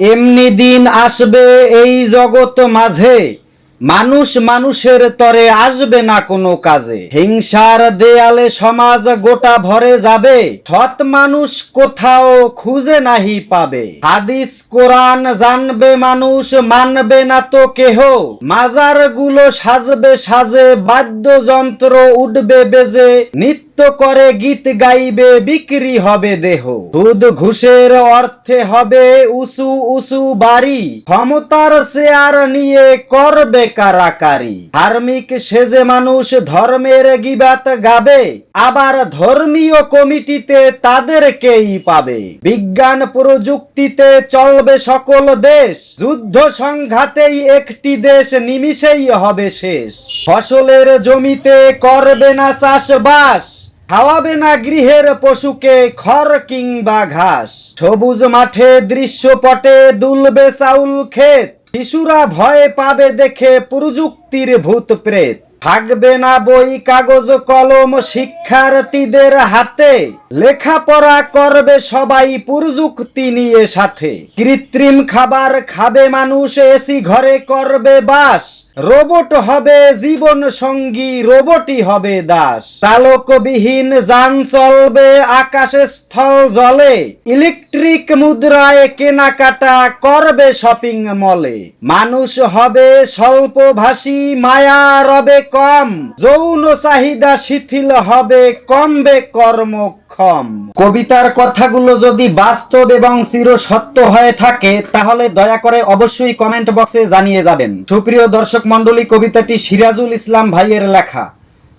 এমনি দিন আসবে এই জগৎ মাঝে। মানুষ মানুষের তরে আসবে না কোনো কাজে। হিংসার দেয়ালে সমাজ গোটা ভরে যাবে। সৎ মানুষ কোথাও খুঁজে নাহি পাবে। হাদিস, কোরআন জানবে মানুষ, মানবে না তো কেহ। মাজারগুলো সাজবে সাজে, বাদ্যযন্ত্র উঠবে বেজে। নিত্য করে গীত গাইবে, বিক্রি হবে দেহ। দুধ ঘুষের অর্থে হবে উসু উসু বাড়ি। ক্ষমতার শেয়ার নিয়ে করবে কারাকারি। ধার্মিক সেজে মানুষ ধর্মের গিবাত গাবে, আবার ধর্মীয় কমিটিতে তাদেরকেই পাবে। বিজ্ঞান প্রযুক্তিতে চলবে সকল দেশ, যুদ্ধ সংঘাতেই একটি দেশ নিমিষেই হবে শেষ। ফসলের জমিতে করবে না চাষবাস, খাওয়াবে না গৃহের পশুকে খড় কিংবা ঘাস। সবুজ মাঠে দৃশ্যপটে দুলবে চাউল ক্ষেত শিশুরা ভয়ে পাবে দেখে প্রযুক্তির ভূত প্রেত। থাকবে না বই, কাগজ, কলম শিক্ষার্থীদের হাতে। লেখাপড়া করবে সবাই প্রযুক্তি নিয়ে সাথে। কৃত্রিম খাবার খাবে মানুষ এসি ঘরে করবে বাস। রোবট হবে জীবন সঙ্গী, রোবটই হবে দাস। চালকবিহীন যান চলবে, আকাশে স্থল জলে। ইলেকট্রিক মুদ্রায় কেনাকাটা করবে শপিং মলে। মানুষ হবে স্বল্পভাষী মায়া রবে কম, যৌন চাহিদা শিথিল হবে, কমবে কর্মক্ষম। কবিতার কথাগুলো যদি বাস্তব এবং চির সত্য হয়ে থাকে, তাহলে দয়া করে অবশ্যই কমেন্ট বক্সে জানিয়ে যাবেন। সুপ্রিয় দর্শক মণ্ডলী, কবিতাটি সিরাজুল ইসলাম ভাইয়ের লেখা।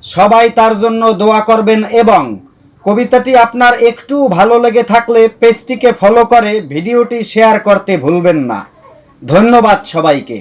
সবাই তার জন্য দোয়া করবেন এবং কবিতাটি আপনার একটু ভালো লেগে থাকলে পেজটিকে ফলো করে ভিডিওটি শেয়ার করতে ভুলবেন না। ধন্যবাদ সবাইকে।